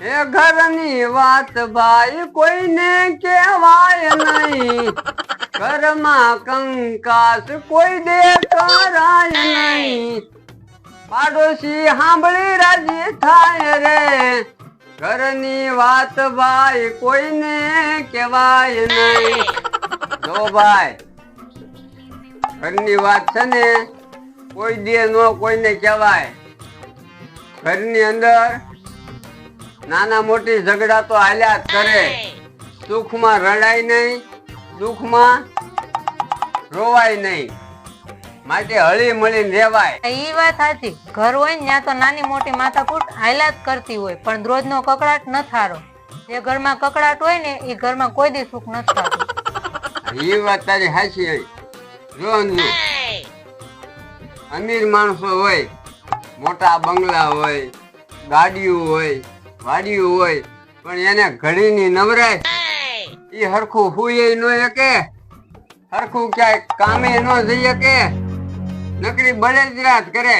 એ ઘરની વાત ભાઈ, કોઈને કહેવાય નહીં. ઘરમાં કંકાસ કોઈ દે નહીં. પાડોશી સાંભળી રાજી થાય રે. ઘરની વાત ભાઈ, કોઈને કહેવાય નહીં. જો ભાઈ, ઘરની વાત છે ને, કોઈ દે નો કોઈને કહેવાય. ઘરની અંદર નાના મોટી ઝઘડા તો હાલ્યા જ કરે. સુખમાં રડાય નહીં દુઃખમાં રોવાય નહીં. માટે હળી મળીને રહેવાય. એ વાત સાચી. ઘર હોય ને ત્યાં તો નાની મોટી માથાકૂટ હાયલા જ કરતી હોય. પણ રોજનો કકડાટ ન થારો. જે ઘરમાં કકડાટ હોય ને એ ઘરમાં કોઈ દી સુખ ન થતું. એ વાત તારી સાચી હોય જો અમીર માણસો હોય મોટા બંગલા હોય ગાડીઓ હોય વાડીઓ હોય પણ એને ઘડીની નવરાય. ઈ હરખું હુએ ન શકે. હરખું ક્યાંય કામે ન જઈ શકે. નકરી બળેજરાત કરે.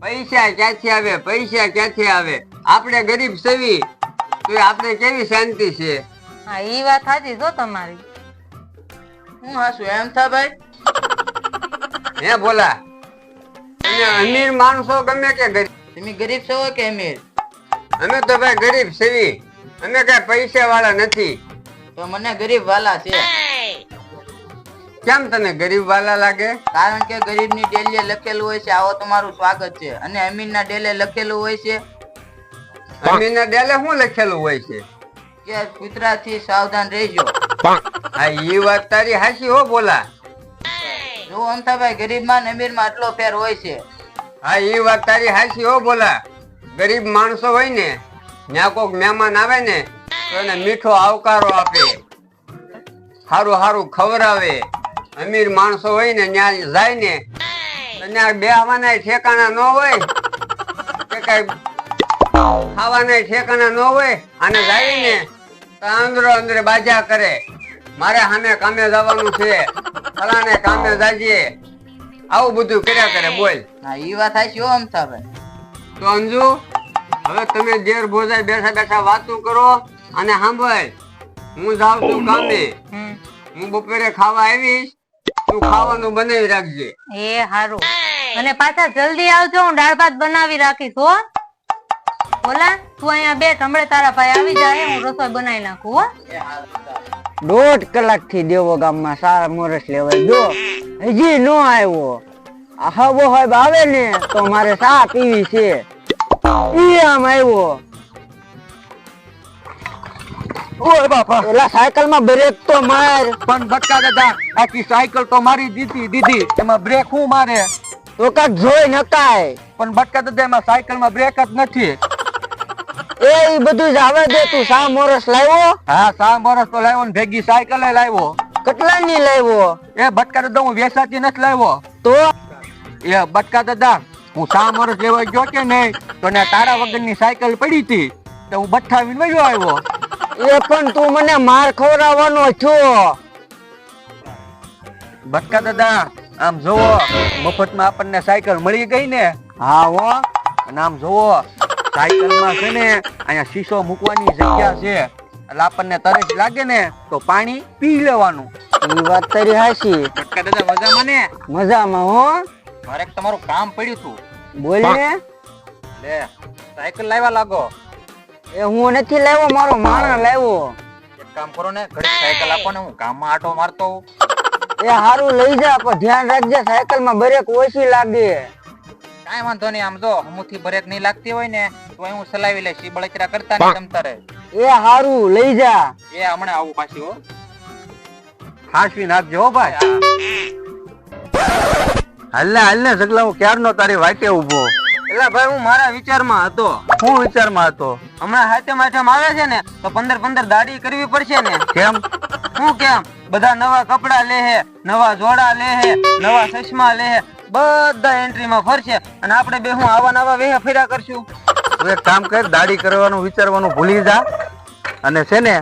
પૈસા ક્યાંથી આવે પૈસા ક્યાંથી આવે? આપણે ગરીબ સેવી તો આપણે કેવી શાંતિ છે? હા ઈ વાત સાચી જો તમારી. હું હાસુ એમ થા ભાઈ? હે બોલા અમીર માણસો ગમે કે ગરીબ? તમે ગરીબ છો કે અમીર? અમે તો ભાઈ ગરીબ સેવી. અમે કઈ પૈસા વાળા નથી. તો મને ગરીબ વાલા છે. કેમ તને ગરીબ વાલા લાગે? કારણ કે ગરીબની ડેલીએ લખેલું હોય છે આવો તમારું સ્વાગત છે. અને અમીરના ડેલે લખેલું હોય છે. અમીરના ડેલે શું લખેલું હોય છે? કે કૂતરાથી સાવધાન રહેજો. હા ઈ વાત તારી હાસી હો બોલા. જો અંતાભાઈ ગરીબમાં અમીરમાં આટલો ફેર હોય છે. હા ઈ વાત તારી હાસી હો બોલા. ગરીબ માણસો હોય ને ત્યાં કોક મહેમાન આવે ને, તો એને મીઠો આવકારો આપે. સારું સારું ખવડાવે. અમીર માણસો હોય ને, ત્યાં જાય ને ત્યાં બે આવવાના ઠેકાણા ન હોય. કે કઈ ખાવાના ઠેકાણા ન હોય અને જાય ને, તો અંદરો અંદર બાજા કરે. મારે સામે કામે જવાનું છે. ફલાને કામે જાજે. આવું બધું કર્યા કરે, બોલ. હા એ વાત હાચી ઓમ અમથાભાઈ. તો અંજુ હવે તમે ઘેર ભોજાઈ બેઠા બેઠા વાતું કરો અને સાંભળ. હું જાઉં છું ગામે હું બપોરે ખાવા આવીશ. તું ખાવાનું બનાવી રાખજે. એ હારું. અને પાછા જલ્દી આવજો હું દાળ ભાત બનાવી રાખીશ હો. બોલા તું અહીંયા બેઠ હમણાં તારા ભાઈ આવી જાય હું રસોઈ બનાવી નાખું હો. દોઢ કલાકથી દેવો ગામમાં સારા મોરસ લેવાય. જો હજી નો આવ્યો. હવો હોય આવે ને તો મારે સા પીવી છે. ઈ આમ આવ્યો. ઓય બાપા. એલા સાયકલમાં બ્રેક તો માર. પણ બટકા દાદા આખી સાયકલ તો મારી દીધી દીધી. એમાં બ્રેક હું મારે? તો કાક જોઈ નકાય. પણ બટકા દાદા એમાં સાયકલમાં બ્રેક જ નથી. એ બધું જ આવે દે તું સા મોરસ લાવ્યો? હા સા વર્ષ તો લાવ્યો ને ભેગી સાયકલ લાવ્યો. કેટલા ની લાવ્યો? એ બટકા દાદા હું વેસાતી નથી લાવ્યો. તો? એ બટકા દાદા હું લેવા ગયો કે નહીં તો ને તારા વગરની સાયકલ પડી હતી તો હું બઠાવીને વયો આવ્યો. એ પણ તું મને માર ખવડાવવાનો છો. બટકા દાદા આમ જોવો મફતમાં આપણને સાયકલ મળી ગઈ ને? હા હો. અને આમ જોવો સાયકલમાં છે ને અહીંયા શીશો મૂકવાની જગ્યા છે. એટલે આપણને તરસ લાગે ને તો પાણી પી લેવાનું. એ વાત તારી હાસી બટકા દાદા મજામાં ને? મજામાં હો. મારે તમારું કામ પડ્યું હતું બોલ ને. લે સાયકલ લાવ્યા લાગો. એ હું નથી લાવ્યો મારો માણસ લાવ્યો. એક કામ કરો ને ઘડી સાયકલ આપો ને હું ગામમાં આટો મારતો. એ હારું લઈ જા પણ ધ્યાન રાખજે સાયકલમાં બ્રેક ઓછી લાગે. કાઈ વાંધો નહીં આમ જો હમુથી બ્રેક નહીં લાગતી હોય ને તો હું ચલાવી લઈશ ઈ બળતરા કરતા નહીં તમ તારે. એ હારું લઈ જા. એ હમણાં આવું પાછી હો. ખાસવી નાખજો હો ભાઈ. હાલને હાલને સગલા હું ક્યારનો તારી વાટે ઊભો? એટલે ભાઈ હું મારા વિચારમાં હતો. હું વિચારમાં હતો? હમણાં હાથે માથેમ આવે છે ને તો પંદર પંદર દાઢી કરવી પડશે ને. કેમ? હું કેમ? બધા નવા કપડા લે હે નવા જોડા લે હે નવા ચશ્મા લે હે બધા એન્ટ્રીમાં ફરશે. અને આપણે બે હું આવા નવા વેહે ફેરા કરશું. એક કામ કર દાઢી કરવાનું વિચારવાનું ભૂલી જા. અને છે ને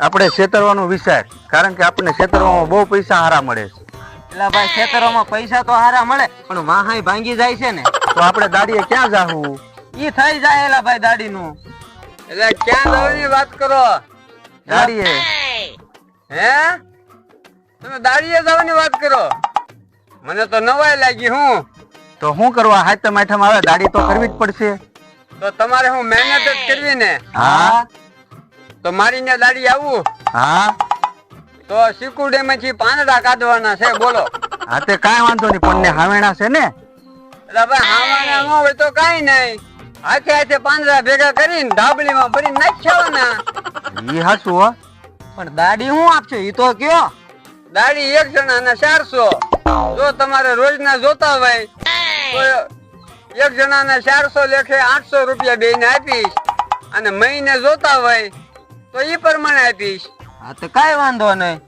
આપણે છેતરવાનું વિચાર. કારણ કે આપણને છેતરવામાં બહુ પૈસા હારા મળે છે. એટલે ભાઈ ખેતરોમાં પૈસા તો હારા મળે પણ વાહાઈ ભાંગી જાય છે ને તો આપણે દાડીએ ક્યાં જાહું? ઈ થઈ જાય એલા ભાઈ દાઢીનું એટલે ક્યાં જવાની વાત કરો? દાડીએ. હે? તમે દાડીએ જવાની વાત કરો? મને તો નવાઈ લાગી હું? તો શું કરવા હાથમ આઠમ આવે? દાડી તો કરવી જ પડશે. તો તમારે હું મહેનત જ કરવી ને? હા. તો મારી ને દાડી આવું? હા. તો સિકુડે માંથી પાંદડા કાઢવાના છે બોલો. હા તે કાંઈ વાંધો નહીં પણ ને હાવેણા છે ને? એટલે ભાઈ હાવાના ન હોય તો કાંઈ નહીં. હાથે હાથે પાંદડા ભેગા કરીને ધાબળીમાં ભરીને નાખ્યાવાના ઈ હાસુ હો. પણ દાડી હું આપશે? ઈ તો કયો? દાડી એક જણાના ચારસો. જો તમારે રોજના જોતા હોય તો એક જણાના ચારસો લેખે આઠસો રૂપિયા બેને આપીશ. અને મહિને જોતા હોય તો એ પ્રમાણે આપીશ. હા તો કઈ વાંધો નહીં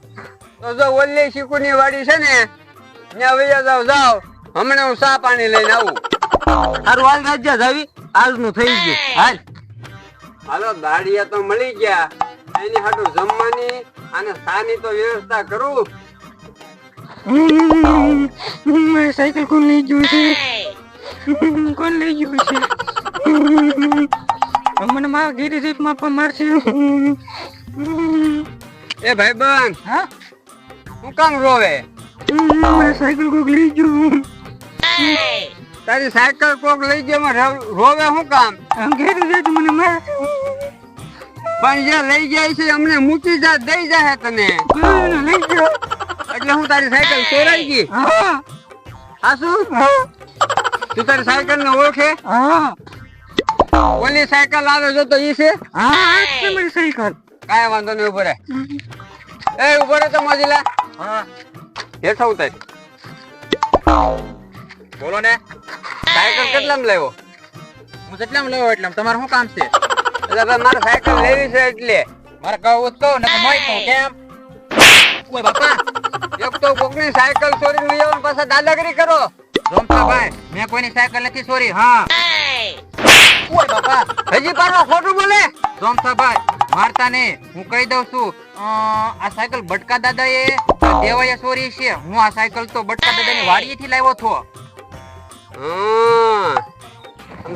તો જો ઓલી શીકુની વાડી છે ને ત્યાં વૈયા જાવ જાવ હમણાં હું સા પાણી લઈને આવું સારું હાલ રાજ્યા જાવી આજનું થઈ ગયું હાલ હાલો દાડિયા તો મળી ગયા એની હાટું જમવાની અને સાની તો વ્યવસ્થા કરું સાયકલ કોણ લઈ ગયું છે કોણ લઈ ગયું છે મને મારા ઘેરી માં પણ મારશે એ ભાઈબંધ હા? હું કામ રોવે મારી સાયકલ કોક લઈ ગયું. તારી સાયકલ કોક લઈ ગયો એમાં રોવે હું કામ? આમ ઘેરી જાય મને મારશે પણ જે લઈ જાય છે અમને મૂકી જા દઈ જાય તને. લઈ ગયો. એટલે હું તારી સાયકલ ચોરાઈ ગઈ. હા. શું? તું તારી સાયકલ ને ઓળખે? હા. ઓલી સાયકલ આવે જો તો ઈ છે? હા આ છે મારી સાયકલ. કાંઈ વાંધો નહીં ઊભો રહે. એ ઊભો રહે તો મોજીલા. હા. થવું ઉતાર. બોલો ને. સાયકલ કેટલામ લેવો? હું કેટલામાં લેવો એટલે તમારે શું કામ છે? એટલે ભાઈ મારે સાયકલ લેવી છે એટલે. મારે કહું તો ને મોય કહું કેમ? ઓય બાપા. એક તો કોકની સાયકલ ચોરીને લઈ આવો પાછા દાદાગીરી કરો. રોમતા ભાઈ મેં કોઈની સાયકલ નથી ચોરી. હા. ઓય બાપા. હજી પાછા ખોટું બોલે? રોમતા ભાઈ મારતા ને હું કહી દઉં છું આ સાયકલ બટકા દાદા એ દેવાયા સોરી છે. હું આ સાયકલ તો બટકા દાદા ની વાડીએથી લાવ્યો છો.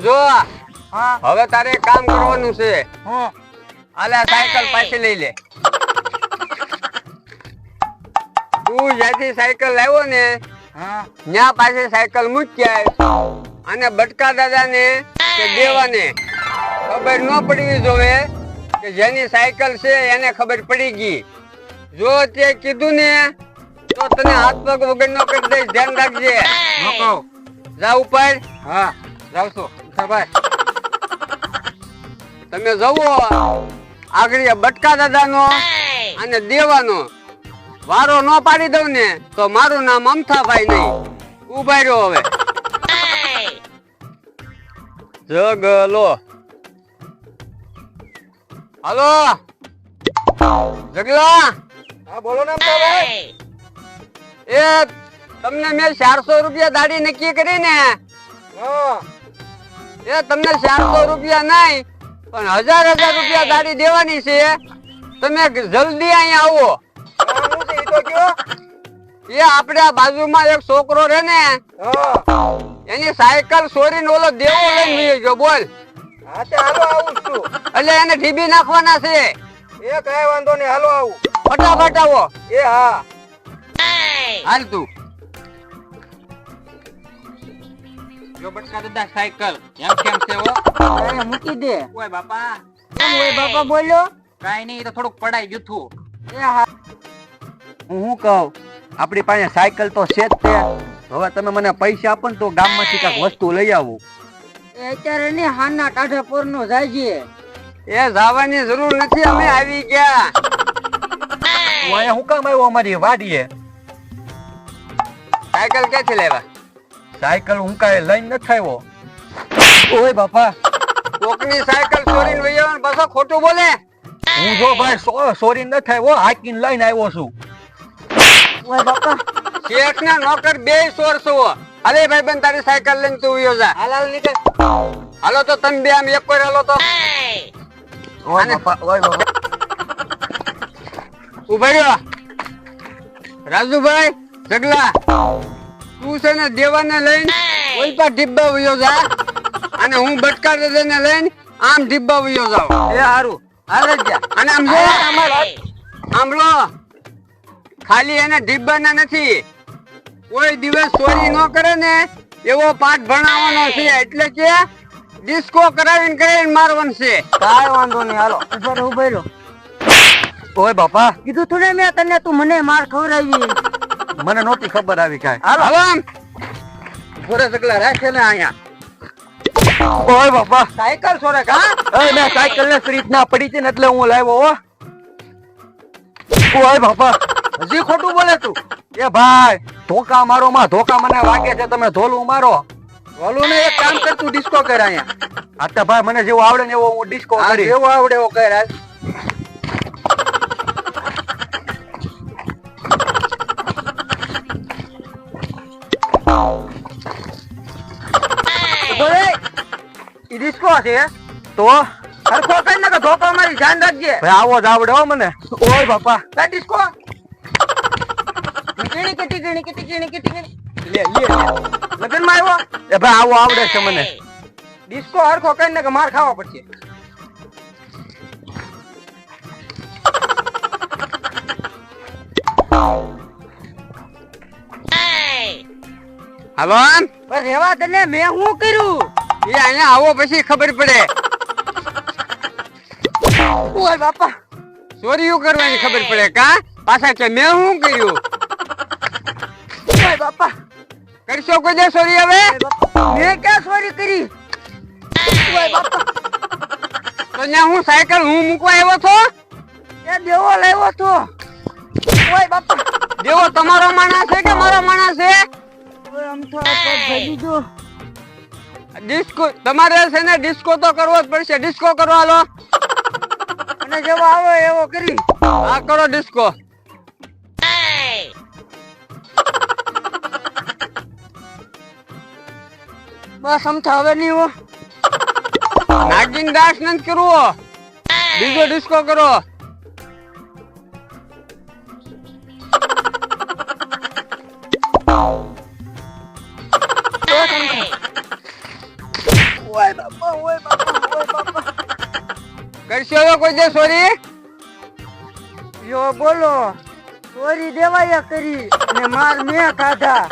જો હવે તારે કામ કરવાનું છે. હું. આલે સાયકલ પાછી લઈ લે. તું જ્યાંથી સાયકલ લાવ્યો ને ત્યાં પાસે સાયકલ મૂક્યા અને બટકા દાદા ને કે દેવાને ખબર ન પડવી જોવે કે જેની સાયકલ છે એને ખબર પડી ગઈ. જો તે કીધું ને તો તને હાથ પગ વગર નો કરી દઈશ. ધ્યાન રાખજે. જા ઉપર. હા જાવશો સભાઈ તમે જવો આગળ બટકા દાદા નો અને દેવાનો. વારો ન પાડી દઉં ને તો મારું નામ અમથાભાઈ નહીં. ઊભા રહ્યો હવે. જગલો. હાલો. જગલા. હા બોલો ને ભાઈ એ તમને મેં ચારસો રૂપિયા દાડી નક્કી કરી ને. એ તમને ચારસો રૂપિયા નહીં પણ હજાર હજાર રૂપિયા દાડી દેવાની છે. તમે જલ્દી અહીંયા આવો. એ આપણે આ બાજુમાં એક છોકરો રહે ને. એની સાયકલ ચોરીને ઓલો દેવો લઈને ગયો બોલ. એટલે એને ઢીબી નાખવાના છે. એ કઈ વાંધો નહીં હાલો આવું. ફટાફટ આવો. એ હા. હાલ તું. જો બટકા દાદા સાયકલ. એમ કેમ છે હો? અરે મૂકી દે. ઓય બાપા. ઓય બાપા બોલ્યો? કાઈ નહીં તો થોડુંક પડાઈ ગયું થું એ હા. હું શું કહું? આપણી પાસે સાયકલ તો છે જ તે. હવે તમે મને પૈસા આપો ને તો ગામમાંથી કાંઈક વસ્તુ લઈ આવું. એ અત્યારે ને હાના ટાઢા પોર નો જાય છે. એ જવાની જરૂર નથી અમે આવી ગયા. હું હું કામ આવ્યો અમારી વાડીએ? સાયકલ ક્યાંથી લેવા? સાયકલ હું કાંઈ લઈને નથી આવ્યો. ઓય બાપા કોકની સાયકલ ચોરીને વઈ આવ્યો પાછો ખોટું બોલે. હું જો ભાઈ ચોરી સોરી નથી આવ્યો હાકીને લઈને આવ્યો છું. ઓય બાપા. શેઠ ના નોકર બે ચોર છો. અરે ભાઈ બેન તારી સાયકલ લઈને તું વયો જા. હાલ હાલ નીકળ. હાલો તો તમે બે આમ એક કોઈ હાલો તો. ઓય બાપા ઓય બાપા. ઊભા રહ્યો. રાજુભાઈ જગલા તું છે ને દેવાને લઈને ઓલપા ડિબ્બા વયો જા. અને હું બટકા દાદાને લઈને આમ ડિબ્બા વયો જાવ એ હારું. હાલે જા અને આમ જો આમ લો. ખાલી એને ડિબ્બાના નથી. કોઈ દિવસ ચોરી ન કરે ને એવો પાઠ ભણાવવાનો છે. એટલે કે ડિસ્કો કરાવીને કરાવીને મારવાનું છે કાંઈ વાંધો નહીં હાલો. ઊભો રહો, ઊભો રહો. ઓય બાપા. કીધું તું ને મેં તને તું મને માર ખવડાવી. મને નહોતી ખબર આવી કાંઈ. હાલો. આમ. ઘોડે સગલા રાખે ને અહીંયા. ઓય બાપા. સાયકલ છોરે કા? એ મેં સાયકલ ને સ્ટ્રીટ ના પડી છે ને એટલે હું લાવ્યો હો. ઓય બાપા. હજી ખોટું બોલે તું? એ ભાઈ ધોકા મારો માં ધોકા મને વાગે છે તમે ધોલું મારો. ધોલું ને એક કામ કર તું ડિસ્કો કર અહીંયા. આ તો ભાઈ મને જેવું આવડે ને એવો હું ડિસ્કો કરી એવો આવડે એવો કર આજ ડિસ્કો છે? તો હરખો કઈ ને કે ધોકો મારી ધ્યાન રાખજે. ભાઈ આવો જ આવડે હો મને. ઓય બાપા. લા ડિસ્કો કીણી કીટી કીણી કીટી કીણી કીટી લે લે. લગનમાં આવ્યો? એ ભાઈ આવો આવડે છે મને. ડિસ્કો હરખો કરીને ને કે માર ખાવા પડશે. હાલો આમ? રેવા તને મેં શું કર્યું? એ અહીંયા આવો પછી ખબર પડે. ઓય બાપા. ચોરીયું કરવાની ખબર પડે કા? પાછા કે મેં શું કર્યું? ઓય બાપા. કરશો કોઈ દે સોરી હવે? મેં ક્યાં સોરી કરી? તો ત્યાં હું સાયકલ હું મૂકવા આવ્યો છો? એ દેવો લાવ્યો છો. ઓય બાપા. દેવો તમારો માણસ છે કે મારો માણસ છે? આમ તો ડિસ્કો તમારે છે ને ડિસ્કો તો કરવો જ પડશે. ડિસ્કો કરવા લો. અને જેવો આવે એવો કરી. આ કરો ડિસ્કો. બસ અમથા હવે નહીં હો. નાગિન દાસ નંદ કરવો. બીજો ડિસ્કો કરો. કરશો કોઈ દે ચોરી યો બોલો, ચોરી દેવાયા કરી અને માર મેં ખાધા.